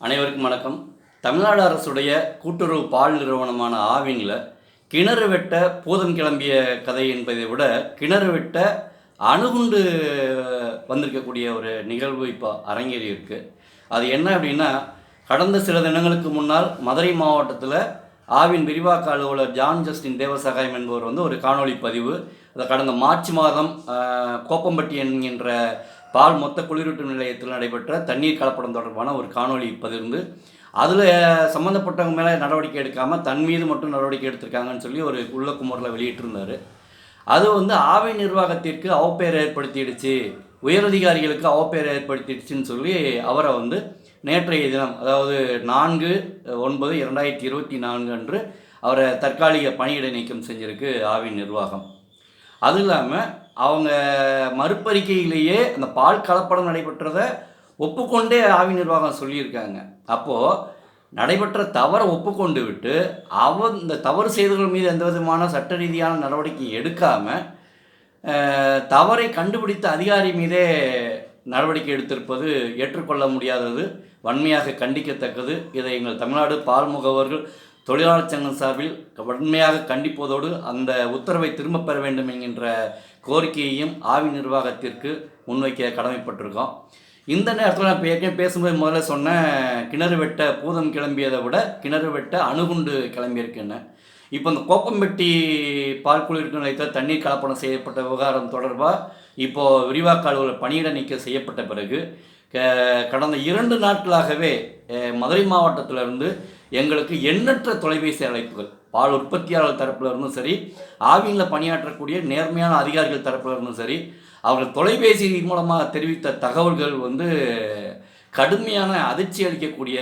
அனைவருக்கும் வணக்கம். தமிழ்நாடு அரசுடைய கூட்டுறவு பால் நிறுவனமான ஆவினில் கிணறு வெட்ட பூதம் கிளம்பிய கதை என்பதை விட கிணறு வெட்ட அணுகுண்டு வந்திருக்கக்கூடிய ஒரு நிகழ்வு இப்போ அரங்கேறி இருக்குது அது என்ன அப்படின்னா கடந்த சில தினங்களுக்கு முன்னால் மதுரை மாவட்டத்தில் ஆவின் விரிவாக்க அலுவலர் ஜான் ஜஸ்டின் தேவசகாயம் என்பவர் வந்து ஒரு காணொளி பதிவு. அதை கடந்த மார்ச் மாதம் கோப்பம்பட்டி என்கின்ற பால் மொத்த குளிரூட்டும் நிலையத்தில் நடைபெற்ற தண்ணீர் கலப்படம் தொடர்பான ஒரு காணொளி பதிர்ந்து அதில் சம்மந்தப்பட்டவங்க மேலே நடவடிக்கை எடுக்காமல் தன் மீது மட்டும் நடவடிக்கை எடுத்திருக்காங்கன்னு சொல்லி ஒரு உள்ள குமரில் வெளியிட்டிருந்தார். அது வந்து ஆவை நிர்வாகத்திற்கு அவப்பெயர் ஏற்படுத்திடுச்சு உயரதிகாரிகளுக்கு அவப்பெயர் ஏற்படுத்திடுச்சுன்னு சொல்லி அவரை வந்து நேற்றைய தினம் அதாவது நான்கு ஒன்பது இரண்டாயிரத்தி இருபத்தி நான்கு அன்று அவரை தற்காலிக பணியிடை நீக்கம் செஞ்சிருக்கு ஆவின் நிர்வாகம். அது இல்லாமல் அவங்க மறுப்பறிக்கையிலேயே அந்த பால் கலப்படம் நடைபெற்றதை ஒப்புக்கொண்டே ஆவி நிர்வாகம் சொல்லியிருக்காங்க. அப்போது நடைபெற்ற தவறை ஒப்புக்கொண்டு விட்டு அவ இந்த தவறு செய்தவர்கள் மீது எந்த விதமான சட்ட ரீதியான நடவடிக்கை எடுக்காமல் தவறை கண்டுபிடித்த அதிகாரி மீதே நடவடிக்கை எடுத்திருப்பது ஏற்றுக்கொள்ள முடியாதது வன்மையாக கண்டிக்கத்தக்கது. இதை எங்கள் தமிழ்நாடு பால் முகவர்கள் தொழிலாளர் சங்கம் சார்பில் வன்மையாக கண்டிப்பதோடு அந்த உத்தரவை திரும்பப் பெற வேண்டும் என்கின்ற கோரிக்கையையும் ஆவி நிர்வாகத்திற்கு முன்வைக்க கடமைப்பட்டிருக்கோம். இந்த நேரத்தில் நான் ஏற்கனவே பேசும்போது முதல்ல சொன்னேன் கிணறு வெட்ட பூதம் கிளம்பியதை விட கிணறு வெட்ட அணுகுண்டு கிளம்பியிருக்குன்னு இப்போ இந்த கோப்பம்பட்டி பால் நிலையத்தில் தண்ணீர் கலப்படம் செய்யப்பட்ட விவகாரம் தொடர்பாக இப்போது விரிவாக்க அலுவலர் பணியிட நீக்கம் செய்யப்பட்ட பிறகு க- கடந்த இரண்டு நாட்களாகவே மதுரை மாவட்டத்திலிருந்து எங்களுக்கு எண்ணற்ற தொலைபேசி அழைப்புகள் பால் உற்பத்தியாளர் தரப்பில் இருந்தும் சரி ஆவியில் பணியாற்றக்கூடிய நேர்மையான அதிகாரிகள் தரப்பில் இருந்தும் சரி அவர்கள் தொலைபேசி மூலமாக தெரிவித்த தகவல்கள் வந்து கடுமையான அதிர்ச்சி அளிக்கக்கூடிய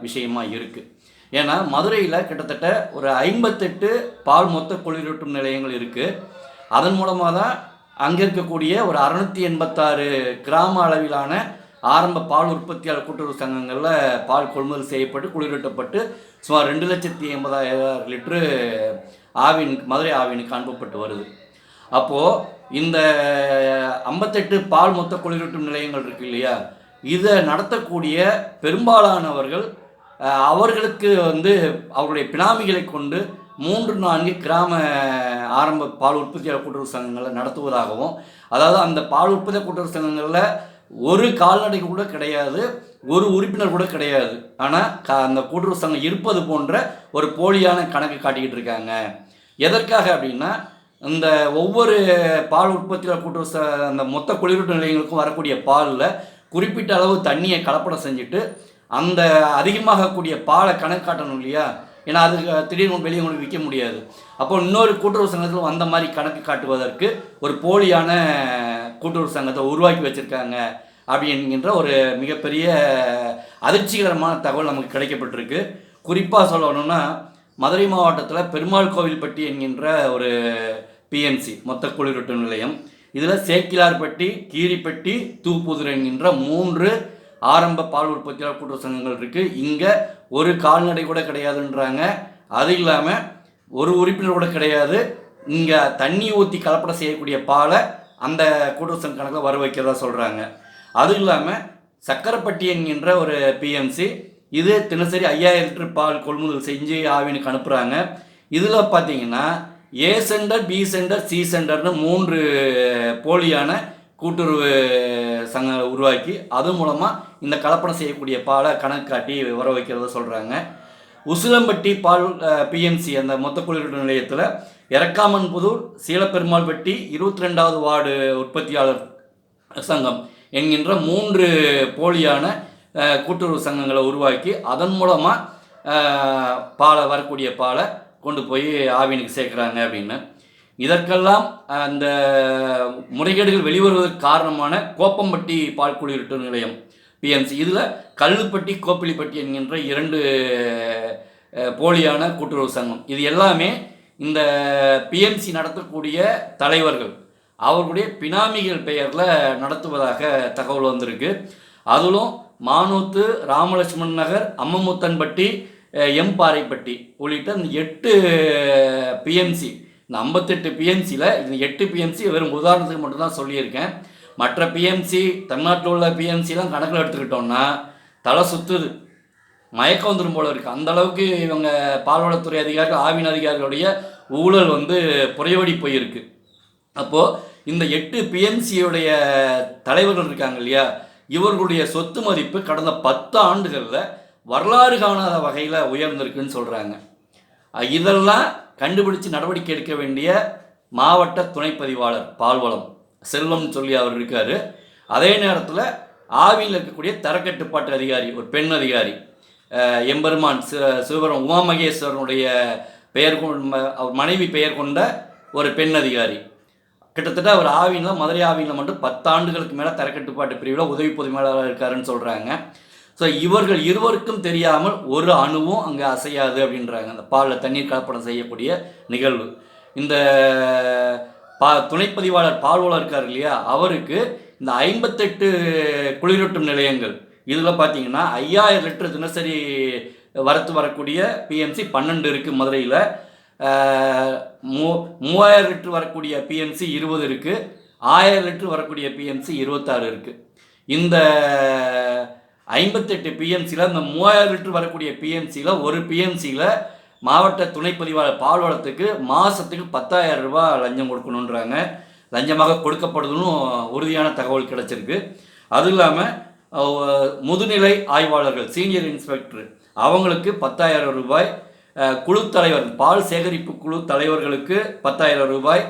விஷயமா இருக்குது ஏன்னா மதுரையில் கிட்டத்தட்ட ஒரு ஐம்பத்தெட்டு பால் மொத்த குளிரூட்டும் நிலையங்கள் இருக்குது அதன் மூலமாக தான் அங்கே இருக்கக்கூடிய ஒரு அறுநூற்றி எண்பத்தாறு கிராம அளவிலான ஆரம்ப பால் உற்பத்தியாளர் கூட்டுறவு சங்கங்களில் பால் கொள்முதல் செய்யப்பட்டு குளிரூட்டப்பட்டு சுமார் ரெண்டு லட்சத்தி எண்பதாயிரம் லிட்ரு ஆவின் மதுரை ஆவினுக்கு அனுப்பப்பட்டு வருது. அப்போது இந்த ஐம்பத்தெட்டு பால் மொத்த குளிரூட்டும் நிலையங்கள் இருக்கு இல்லையா? இதை நடத்தக்கூடிய பெரும்பாலானவர்கள் அவர்களுக்கு வந்து அவருடைய பினாமிகளை கொண்டு மூன்று நான்கு கிராம ஆரம்ப பால் உற்பத்தியாளர் கூட்டுறவு சங்கங்களை நடத்துவதாகவும் அதாவது அந்த பால் உற்பத்தி கூட்டுறவு சங்கங்களில் ஒரு கால்நடை கூட கிடையாது ஒரு உறுப்பினர் கூட கிடையாது. ஆனால் க அந்த கூட்டுறவு சங்கம் இருப்பது போன்ற ஒரு போலியான கணக்கு காட்டிக்கிட்டு இருக்காங்க. எதற்காக அப்படின்னா இந்த ஒவ்வொரு பால் உற்பத்தியில் கூட்டுறவு ச அந்த மொத்த குளிரூட்டு நிலையங்களுக்கும் வரக்கூடிய பாலில் குறிப்பிட்ட அளவு தண்ணியை கலப்படம் செஞ்சுட்டு அந்த அதிகமாகக்கூடிய பாலை கணக்கு காட்டணும் இல்லையா? ஏன்னா அது திடீர்னு வெளியே கொண்டு விற்க முடியாது. அப்போ இன்னொரு கூட்டுறவு சங்கத்தில் வந்த மாதிரி கணக்கு காட்டுவதற்கு ஒரு போலியான கூட்டுறவு சங்கத்தை உருவாக்கி வச்சுருக்காங்க அப்படி என்கின்ற ஒரு மிகப்பெரிய அதிர்ச்சிகரமான தகவல் நமக்கு கிடைக்கப்பட்டிருக்கு. குறிப்பாக சொல்லணும்னா மதுரை மாவட்டத்தில் பெருமாள் கோவில்பட்டி என்கின்ற ஒரு பிஎம்சி மொத்த குளிரூட்டும் நிலையம். இதில் சேக்கிலார்பட்டி கீரிப்பட்டி தூப்புதுரை என்கின்ற மூன்று ஆரம்ப பால் உற்பத்தியாளர் கூட்டுறவு சங்கங்கள் இருக்குது இங்கே ஒரு கால்நடை கூட கிடையாதுன்றாங்க. அது இல்லாமல் ஒரு உறுப்பினர் கூட கிடையாது. இங்கே தண்ணி ஊற்றி கலப்படம் செய்யக்கூடிய பாலை அந்த கூட்டுறவு கணக்கில் வர வைக்கிறதா சொல்கிறாங்க அதுவும் இல்லாமல் சக்கரப்பட்டி என்கின்ற ஒரு பிஎம்சி இது தினசரி ஐயாயிரம் லிட்டர் பால் கொள்முதல் செஞ்சு ஆவினுக்கு அனுப்புகிறாங்க இதில் பார்த்தீங்கன்னா A centre B centre C சென்டர்னு மூன்று போலியான கூட்டுறவு சங்க உருவாக்கி அது மூலமாக இந்த கலப்படம் செய்யக்கூடிய பாலை கணக்கு காட்டி வர வைக்கிறத சொல்கிறாங்க உசிலம்பட்டி பால் பிஎம்சி அந்த மொத்த குளிரூட்டு நிலையத்தில் எரக்காமன்புதூர் சீலப்பெருமாள்பட்டி இருபத்தி ரெண்டாவது வார்டு உற்பத்தியாளர் சங்கம் என்கின்ற மூன்று போலியான கூட்டுறவு சங்கங்களை உருவாக்கி அதன் மூலமாக பாலை வரக்கூடிய பாலை கொண்டு போய் ஆவினுக்கு சேர்க்குறாங்க அப்படின்னு. இதற்கெல்லாம் அந்த முறைகேடுகள் வெளிவருவதற்கு காரணமான கோப்பம்பட்டி பால் குளிரூட்டு நிலையம் பிஎம்சி இதில் கல்லுப்பட்டி கோப்பிலிப்பட்டி என்கின்ற இரண்டு போலியான கூட்டுறவு சங்கம். இது எல்லாமே இந்த பிஎம்சி நடத்தக்கூடிய தலைவர்கள் அவர்களுடைய பினாமிகள் பெயரில் நடத்துவதாக தகவல் வந்திருக்கு. அதிலும் மானூத்து ராமலட்சுமண் நகர் அம்மமுத்தன்பட்டி எம் பாறைப்பட்டி உள்ளிட்ட இந்த எட்டு பிஎம்சி இந்த ஐம்பத்தெட்டு பிஎம்சியில் இந்த எட்டு பிஎம்சி வெறும் உதாரணத்துக்கு மட்டும்தான் சொல்லியிருக்கேன். மற்ற பிஎம்சி தமிழ்நாட்டில் உள்ள பிஎம்சிலாம் கணக்கில் எடுத்துக்கிட்டோம்னா தலை சுற்றுது மயக்கம் வந்துடும் போல இருக்குது அந்த அளவுக்கு இவங்க பால்வளத்துறை அதிகாரிகள் ஆவின் அதிகாரிகளுடைய ஊழல் வந்து புறையோடி போயிருக்கு. அப்போது இந்த எட்டு பிஎம்சியுடைய தலைவர்கள் இருக்காங்க இல்லையா? இவர்களுடைய சொத்து மதிப்பு கடந்த பத்து ஆண்டுகளில் வரலாறு காணாத வகையில் உயர்ந்திருக்குன்னு சொல்கிறாங்க இதெல்லாம் கண்டுபிடிச்சு நடவடிக்கை எடுக்க வேண்டிய மாவட்ட துணைப்பதிவாளர் பால்வளம் செல்வம்னு சொல்லி அவர் இருக்கார். அதே நேரத்தில் ஆவியில் இருக்கக்கூடிய தரக்கட்டுப்பாட்டு அதிகாரி ஒரு பெண் அதிகாரி. எம்பெருமான் சிவபெரும் உமாமகேஸ்வரனுடைய பெயர் கொண்ட அவர் மனைவி பெயர் கொண்ட ஒரு பெண் அதிகாரி. கிட்டத்தட்ட அவர் ஆவியில் மதுரை ஆவியில் மட்டும் பத்தாண்டுகளுக்கு மேலே தரக்கட்டுப்பாட்டு பிரிவில் உதவி பொதுமேலாளர் இருக்காருன்னு சொல்கிறாங்க ஸோ இவர்கள் இருவருக்கும் தெரியாமல் ஒரு அணுவும் அங்கே அசையாது அப்படின்றாங்க. அந்த பாலில் தண்ணீர் கலப்படம் செய்யக்கூடிய நிகழ்வு. இந்த பா துணைப்பதிவாளர் பால்வளர் இருக்கார் இல்லையா? அவருக்கு இந்த ஐம்பத்தெட்டு குளிரூட்டும் நிலையங்கள் இதில் பார்த்தீங்கன்னா ஐயாயிரம் லிட்டர் தினசரி வரத்து வரக்கூடிய பிஎம்சி பன்னெண்டு இருக்குது மதுரையில். மூ மூவாயிரம் லிட்டர் வரக்கூடிய பிஎம்சி இருபது இருக்குது ஆயிரம் லிட்டர் வரக்கூடிய பிஎம்சி இருபத்தாறு இருக்குது இந்த ஐம்பத்தெட்டு பிஎம்சியில் இந்த மூவாயிரம் லிட்டர் வரக்கூடிய பிஎம்சியில் ஒரு பிஎம்சியில் மாவட்ட துணைப்பதிவாளர் பால்வளத்துக்கு மாதத்துக்கு பத்தாயிரம் ரூபாய் லஞ்சம் கொடுக்கணுன்றாங்க லஞ்சமாக கொடுக்கப்படுதுன்னு உறுதியான தகவல் கிடைச்சிருக்கு. அதுவும் இல்லாமல் முதுநிலை ஆய்வாளர்கள் சீனியர் இன்ஸ்பெக்டர் அவங்களுக்கு பத்தாயிரம் ரூபாய். குழுத்தலைவர் குழு தலைவர் பால் சேகரிப்பு குழு தலைவர்களுக்கு பத்தாயிரம் ரூபாய்.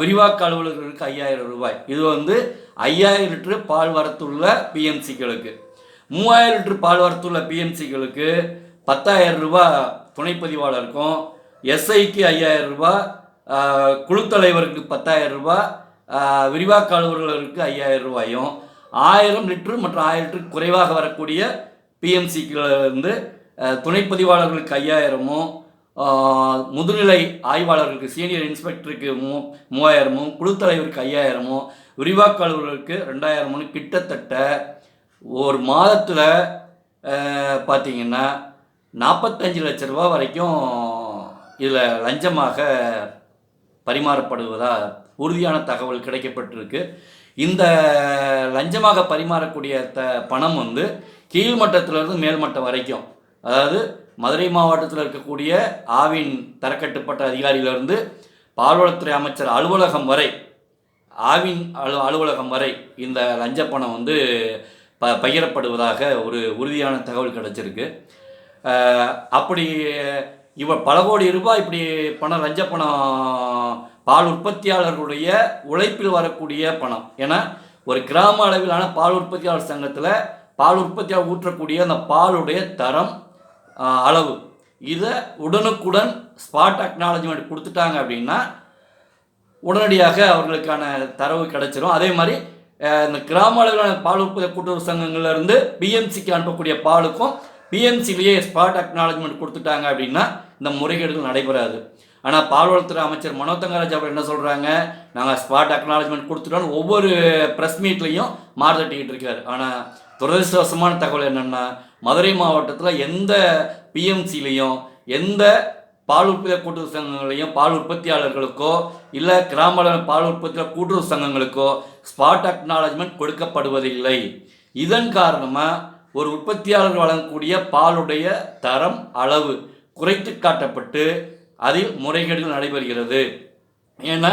விரிவாக்க அலுவலர்களுக்கு ஐயாயிரம் ரூபாய். இது வந்து ஐயாயிரம் லிட்டரு பால் வரத்துள்ள பிஎம்சிகளுக்கு மூவாயிரம் லிட்டர் பால் வரத்துள்ள பிஎம்சிகளுக்கு பத்தாயிரம் ரூபாய் துணைப்பதிவாளருக்கும். எஸ்ஐக்கு ஐயாயிரம் ரூபாய். குழு தலைவருக்கு பத்தாயிரம் ரூபாய். விரிவாக்க அலுவலர்களுக்கு ஐயாயிரம் ரூபாயும். ஆயிரம் லிட்டரு மற்றும் ஆயிரம் லிட்டர் குறைவாக வரக்கூடிய பிஎம்சிக்கிலிருந்து துணைப்பதிவாளர்களுக்கு ஐயாயிரமும் முதுநிலை ஆய்வாளர்களுக்கு சீனியர் இன்ஸ்பெக்டருக்கு மூ மூவாயிரமும் குழுத்தலைவருக்கு ஐயாயிரமும் விரிவாக்க அலுவலருக்கு கிட்டத்தட்ட ஒரு மாதத்தில் பார்த்திங்கன்னா நாற்பத்தஞ்சு லட்ச ரூபா வரைக்கும் இதில் லஞ்சமாக பரிமாறப்படுவதா உறுதியான தகவல் கிடைக்கப்பட்டிருக்கு. இந்த லஞ்சமாக பரிமாறக்கூடிய த பணம் வந்து கீழ்மட்டத்திலிருந்து மேல்மட்டம் வரைக்கும் அதாவது மதுரை மாவட்டத்தில் இருக்கக்கூடிய ஆவின் தரக்கட்டுப்பட்ட அதிகாரியிலிருந்து பால்வளத்துறை அமைச்சர் அலுவலகம் வரை ஆவின் அலு அலுவலகம் வரை இந்த லஞ்ச பணம் வந்து ப பகிரப்படுவதாக ஒரு உறுதியான தகவல் கிடைச்சிருக்கு. அப்படி இவ பல கோடி ரூபாய் இப்படி பணம் லஞ்ச பணம் பால் உற்பத்தியாளர்களுடைய உழைப்பில் வரக்கூடிய பணம். ஏன்னா ஒரு கிராம அளவிலான பால் உற்பத்தியாளர் சங்கத்தில் பால் உற்பத்தியாளர் ஊற்றக்கூடிய அந்த பாலுடைய தரம் அளவு. இதை உடனுக்குடன் ஸ்பாட் அக்னாலஜ்மெண்ட் கொடுத்துட்டாங்க அப்படின்னா உடனடியாக அவர்களுக்கான தரவு கிடைச்சிரும். அதே மாதிரி இந்த கிராம அளவிலான பால் உற்பத்தி கூட்டுறவு சங்கங்கள்லேருந்து பிஎம்சிக்கு அனுப்பக்கூடிய பாலுக்கும் பிஎம்சிலேயே ஸ்பாட் அக்னாலஜ்மெண்ட் கொடுத்துட்டாங்க அப்படின்னா இந்த முறைகேடுகள் நடைபெறாது. ஆனால் பால்வளத்துறை அமைச்சர் மனோ தங்கராஜ் அவர் என்ன சொல்கிறாங்க நாங்கள் ஸ்பாட் அக்னாலஜ்மெண்ட் கொடுத்துட்டோன்னு ஒவ்வொரு ப்ரெஸ் மீட்லேயும் மாறுதட்டிக்கிட்டு இருக்கார். ஆனால் துரதிருஷ்டவசமான தகவல் என்னென்னா மதுரை மாவட்டத்தில் எந்த பிஎம்சிலையும் எந்த பால் உற்பத்தி கூட்டுறவு சங்கங்களையும் பால் உற்பத்தியாளர்களுக்கோ இல்லை கிராம பால் உற்பத்தியில் கூட்டுறவு சங்கங்களுக்கோ ஸ்பாட் அக்னாலஜ்மெண்ட் கொடுக்கப்படுவதில்லை. இதன் காரணமாக ஒரு உற்பத்தியாளர் வழங்கக்கூடிய பாலுடைய தரம் அளவு குறைத்து காட்டப்பட்டு அதில் முறைகேடுகள் நடைபெறுகிறது. ஏன்னா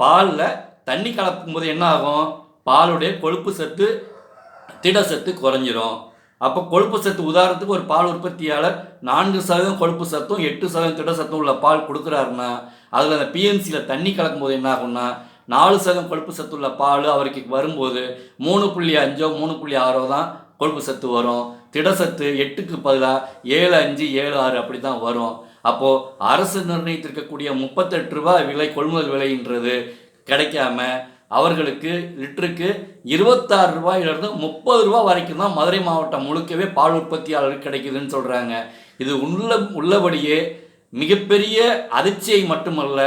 பாலில் தண்ணி கலக்கும்போது என்ன ஆகும் பாலுடைய கொழுப்பு சத்து திட சத்து குறைஞ்சிரும். அப்போ கொழுப்பு சத்து உதாரணத்துக்கு ஒரு பால் உற்பத்தியாளர் நான்கு சதவீதம் கொழுப்பு சத்தும் எட்டு சதவீதம் திட சத்தும் உள்ள பால் கொடுக்குறாருன்னா அதில் அந்த பிஎன்சியில் தண்ணி கலக்கும்போது என்ன ஆகும்னா நாலு சதவீதம் கொழுப்பு சத்து உள்ள பால் அவருக்கு வரும்போது மூணு புள்ளி அஞ்சோ மூணு புள்ளி ஆறோ தான் கொழுப்பு சத்து வரும் திடசத்து எட்டுக்கு பதிலாக ஏழு அஞ்சு ஏழு ஆறு அப்படி தான் வரும். அப்போது அரசு நிர்ணயித்திருக்கக்கூடிய முப்பத்தெட்டு ரூபாய் விலை கொள்முதல் விலைன்றது கிடைக்காம அவர்களுக்கு லிட்டருக்கு இருபத்தாறு ரூபாயிலிருந்து முப்பது ரூபா வரைக்கும் தான் மதுரை மாவட்டம் முழுக்கவே பால் உற்பத்தியாளருக்கு கிடைக்குதுன்னு சொல்கிறாங்க இது உள்ள உள்ளபடியே மிகப்பெரிய அதிர்ச்சியை மட்டுமல்ல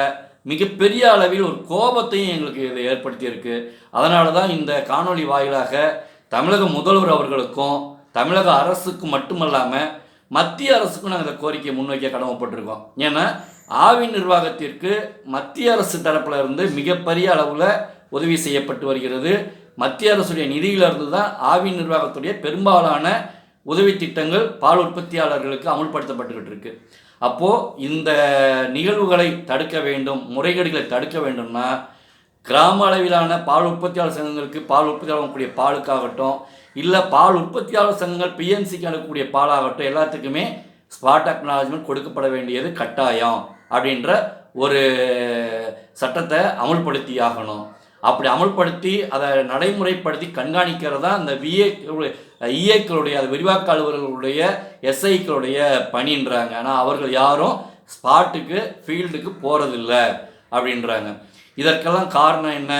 மிகப்பெரிய அளவில் ஒரு கோபத்தையும் எங்களுக்கு இது ஏற்படுத்தியிருக்கு. அதனால தான் இந்த காணொளி வாயிலாக தமிழக முதல்வர் அவர்களுக்கும் தமிழக அரசுக்கும் மட்டுமல்லாமல் மத்திய அரசுக்கும் நாங்கள் இந்த கோரிக்கையை முன்வைக்க கடமைப்பட்டிருக்கோம். ஏன்னா ஆவின் நிர்வாகத்திற்கு மத்திய அரசு தரப்பில் இருந்து மிகப்பெரிய அளவில் உதவி செய்யப்பட்டு வருகிறது. மத்திய அரசுடைய நிதியிலிருந்து தான் ஆவின் நிர்வாகத்துடைய பெரும்பாலான உதவி திட்டங்கள் பால் உற்பத்தியாளர்களுக்கு அமுல்படுத்தப்பட்டுக்கிட்டு இருக்கு. அப்போது இந்த நிகழ்வுகளை தடுக்க வேண்டும் முறைகேடுகளை தடுக்க வேண்டும்னா கிராம அளவிலான பால் உற்பத்தியாளர் சங்கங்களுக்கு பால் உற்பத்தியாளர் கூடிய பாலுக்காகட்டும் இல்லை பால் உற்பத்தியாளர் சங்கங்கள் பிஎன்சிக்கு அனுப்பக்கூடிய பாலாகட்டும் எல்லாத்துக்குமே ஸ்பாட் அக்னாலஜ்மெண்ட் கொடுக்கப்பட வேண்டியது கட்டாயம் அப்படின்ற ஒரு சட்டத்தை அமல்படுத்தி ஆகணும். அப்படி அமல்படுத்தி அதை நடைமுறைப்படுத்தி கண்காணிக்கிறது தான் இந்த விஏ இஏக்களுடைய அது விரிவாக்க அலுவலர்களுடைய எஸ்ஐக்களுடைய பணின்றாங்க. ஆனால் அவர்கள் யாரும் ஸ்பாட்டுக்கு ஃபீல்டுக்கு போகிறதில்ல அப்படின்றாங்க. இதற்கெல்லாம் காரணம் என்ன?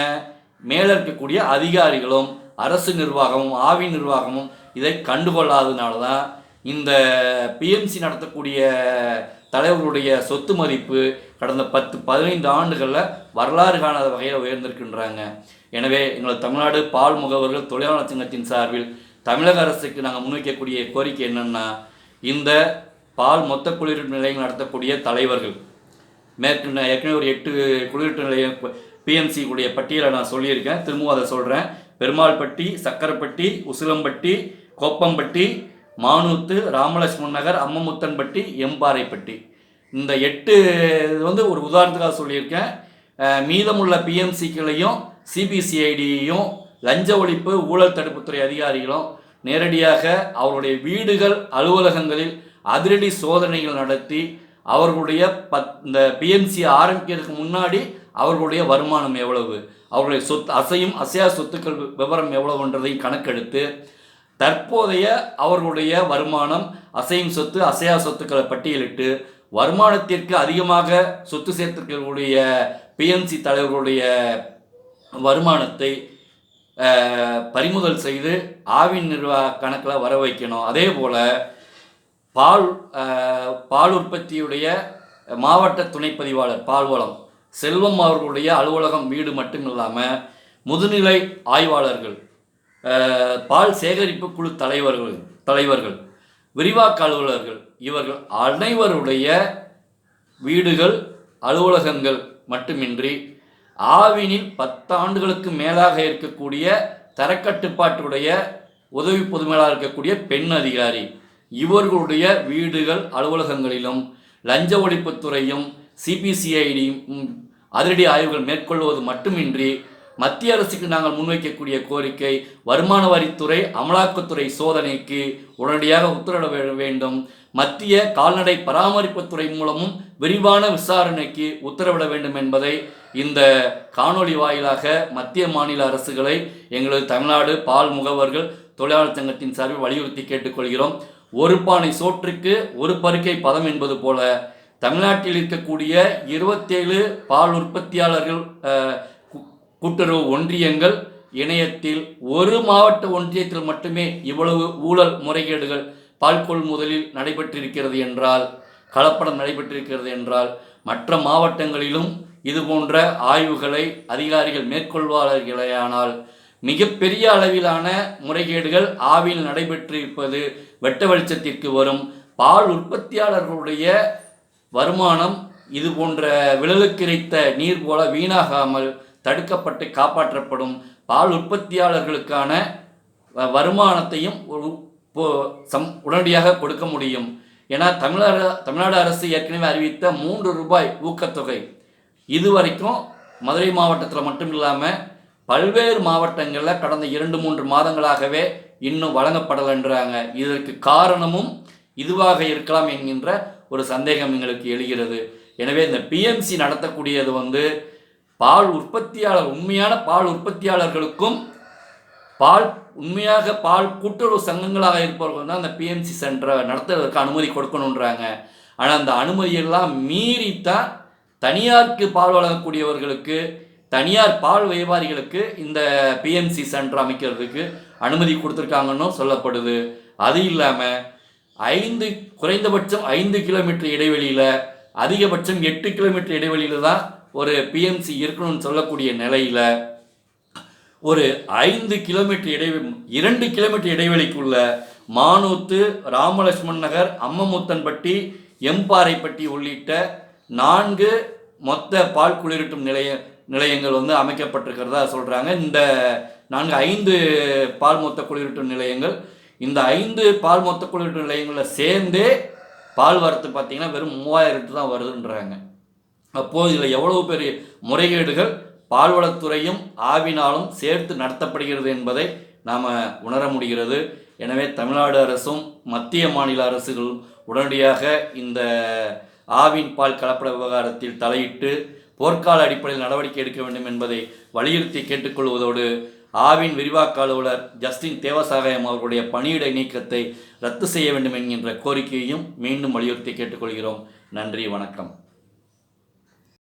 மேலே இருக்கக்கூடிய அதிகாரிகளும் அரசு நிர்வாகமும் ஆவி நிர்வாகமும் இதை கண்டுகொள்ளாததுனால தான் இந்த பிஎம்சி நடத்தக்கூடிய தலைவர்களுடைய சொத்து மதிப்பு கடந்த பத்து பதினைந்து ஆண்டுகளில் வரலாறு காணாத வகையில் உயர்ந்திருக்கின்றாங்க. எனவே எங்கள் தமிழ்நாடு பால் முகவர்கள் தொழிலாளர் சங்கத்தின் சார்பில் தமிழக அரசுக்கு நாங்கள் முன்வைக்கக்கூடிய கோரிக்கை என்னென்னா இந்த பால் மொத்த குளிர் நிலையங்கள் நடத்தக்கூடிய தலைவர்கள் மேற்கு நான் ஏற்கனவே ஒரு எட்டு குளிரூட்ட நிலையம் பிஎம்சி உடைய பட்டியலை நான் சொல்லியிருக்கேன். திரும்பவும் அதை சொல்கிறேன் பெருமாள்பட்டி சக்கரப்பட்டி உசிலம்பட்டி கோப்பம்பட்டி மானூத்து ராமலட்சுமண் நகர் அம்மமுத்தன்பட்டி எம்பாறைப்பட்டி. இந்த எட்டு இது வந்து ஒரு உதாரணத்துக்காக சொல்லியிருக்கேன். மீதமுள்ள பிஎம்சிக்களையும் சிபிசிஐடியையும் லஞ்ச ஒழிப்பு ஊழல் தடுப்புத்துறை அதிகாரிகளும் நேரடியாக அவருடைய வீடுகள் அலுவலகங்களில் அதிரடி சோதனைகள் நடத்தி அவர்களுடைய பத் இந்த பிஎம்சி ஆரம்பிக்கிறதுக்கு முன்னாடி அவர்களுடைய வருமானம் எவ்வளவு? அவர்களுடைய சொத்து அசையும் அசையா சொத்துக்கள் விவரம் எவ்வளவுன்றதையும் கணக்கெடுத்து தற்போதைய அவர்களுடைய வருமானம் அசையும் சொத்து அசையா சொத்துக்களை பட்டியலிட்டு வருமானத்திற்கு அதிகமாக சொத்து சேர்த்திருக்கக்கூடிய பிஎம்சி தலைவர்களுடைய வருமானத்தை பறிமுதல் செய்து ஆவின் நிர்வாக கணக்கில் வர வைக்கணும் அதே போல் பால் பால் உற்பத்தியுடைய மாவட்ட துணைப்பதிவாளர் பால்வளம் செல்வம் அவர்களுடைய அலுவலகம் வீடு மட்டும் இல்லாமல் முதுநிலை ஆய்வாளர்கள் பால் சேகரிப்பு குழு தலைவர்கள் தலைவர்கள் விரிவாக்க அலுவலர்கள் இவர்கள் அனைவருடைய வீடுகள் அலுவலகங்கள் மட்டுமின்றி ஆவினில் பத்தாண்டுகளுக்கு மேலாக இருக்கக்கூடிய தரக்கட்டுப்பாட்டுடைய உதவி பொதுமேலாக இருக்கக்கூடிய பெண் அதிகாரி இவர்களுடைய வீடுகள் அலுவலகங்களிலும் லஞ்ச ஒழிப்புத்துறையும் சிபிசிஐடியும் அதிரடி ஆய்வுகள் மேற்கொள்வது மட்டுமின்றி மத்திய அரசுக்கு நாங்கள் முன்வைக்கக்கூடிய கோரிக்கை வருமான வரித்துறை அமலாக்கத்துறை சோதனைக்கு உடனடியாக உத்தரவிட வேண்டும். மத்திய கால்நடை பராமரிப்புத்துறை மூலமும் விரிவான விசாரணைக்கு உத்தரவிட வேண்டும் என்பதை இந்த காணொளி வாயிலாக மத்திய மாநில அரசுகளை எங்களது தமிழ்நாடு பால் முகவர்கள் தொழிலாளர் சங்கத்தின் சார்பில் வலியுறுத்தி கேட்டுக்கொள்கிறோம். ஒரு பானை சோற்றுக்கு ஒரு பருக்கை பதம் என்பது போல தமிழ்நாட்டில் இருக்கக்கூடிய இருபத்தேழு பால் உற்பத்தியாளர்கள் கூட்டுறவு ஒன்றியங்கள் இணையத்தில் ஒரு மாவட்ட ஒன்றியத்தில் மட்டுமே இவ்வளவு ஊழல் முறைகேடுகள் பால் கொள்முதலில் நடைபெற்றிருக்கிறது என்றால் கலப்படம் நடைபெற்றிருக்கிறது என்றால் மற்ற மாவட்டங்களிலும் இது போன்ற ஆய்வுகளை அதிகாரிகள் மேற்கொள்வார்களேயானால் மிகப்பெரிய அளவிலான முறைகேடுகள் ஆவியில் நடைபெற்றிருப்பது வெட்ட வெளிச்சத்திற்கு வரும் பால் உற்பத்தியாளர்களுடைய வருமானம் இது போன்ற விழலுக்கிரைத்த நீர் போல வீணாகாமல் தடுக்கப்பட்டு காப்பாற்றப்படும் பால் உற்பத்தியாளர்களுக்கான வ- வருமானத்தையும் சம் உடனடியாக கொடுக்க முடியும். ஏன்னா தமிழ்நாடு தமிழ்நாடு அரசு ஏற்கனவே அறிவித்த மூன்று ரூபாய் ஊக்கத்தொகை. இதுவரைக்கும் மதுரை மாவட்டத்தில் மட்டும் இல்லாமல் பல்வேறு மாவட்டங்களில் கடந்த இரண்டு மூன்று மாதங்களாகவே இன்னும் வழங்கப்படலைன்றாங்க. இதற்கு காரணமும் இதுவாக இருக்கலாம் என்கின்ற ஒரு சந்தேகம் எங்களுக்கு எழுகிறது. எனவே இந்த பிஎம்சி நடத்தக்கூடியது வந்து பால் உற்பத்தியாளர் உண்மையான பால் உற்பத்தியாளர்களுக்கும் பால் உண்மையாக பால் கூட்டுறவு சங்கங்களாக இருப்பவர்கள் தான் அந்த பிஎம்சி சென்டரை நடத்துறதுக்கு அனுமதி கொடுக்கணுன்றாங்க. ஆனால் அந்த அனுமதியெல்லாம் மீறித்தான் தனியாருக்கு பால் வழங்கக்கூடியவர்களுக்கு தனியார் பால் வியாபாரிகளுக்கு இந்த பிஎம்சி சென்டர் அமைக்கிறதுக்கு அனுமதி கொடுத்துருக்காங்கன்னு சொல்லப்படுது. அது இல்லாமல் ஐந்து குறைந்தபட்சம் ஐந்து கிலோமீட்டர் இடைவெளியில் அதிகபட்சம் எட்டு கிலோமீட்டர் இடைவெளியில் தான் ஒரு பிஎம்சி இருக்கணும்னு சொல்லக்கூடிய நிலையில் ஒரு ஐந்து கிலோமீட்டர் இடைவெளி இரண்டு கிலோமீட்டர் இடைவெளிக்குள்ள மானூத்து ராமலட்சுமண் நகர் அம்மமுத்தன்பட்டி எம்பாறைப்பட்டி உள்ளிட்ட நான்கு மொத்த பால் குளிரூட்டும் நிலைய நிலையங்கள் வந்து அமைக்கப்பட்டிருக்கிறதா சொல்கிறாங்க இந்த நான்கு ஐந்து பால் மொத்த குளிரூட்டும் நிலையங்கள். இந்த ஐந்து பால் மொத்த நிலையங்களில் சேர்ந்தே பால் வரத்து பார்த்திங்கன்னா வெறும் மூவாயிரத்து தான் வருதுன்றாங்க. அப்போது இதில் எவ்வளவு பெரிய முறைகேடுகள் பால்வளத்துறையும் ஆவினாலும் சேர்த்து நடத்தப்படுகிறது என்பதை நாம் உணர முடிகிறது. எனவே தமிழ்நாடு அரசும் மத்திய மாநில அரசுகள் உடனடியாக இந்த ஆவின் பால் கலப்பட விவகாரத்தில் தலையிட்டு போர்க்கால அடிப்படையில் நடவடிக்கை எடுக்க வேண்டும் என்பதை வலியுறுத்தி கேட்டுக்கொள்வதோடு ஆவின் விரிவாக்க அலுவலர் ஜஸ்டின் தேவசாகயம் அவர்களுடைய பணியிடை நீக்கத்தை ரத்து செய்ய வேண்டும் என்கின்ற கோரிக்கையையும் மீண்டும் வலியுறுத்தி கேட்டுக்கொள்கிறோம். நன்றி வணக்கம்.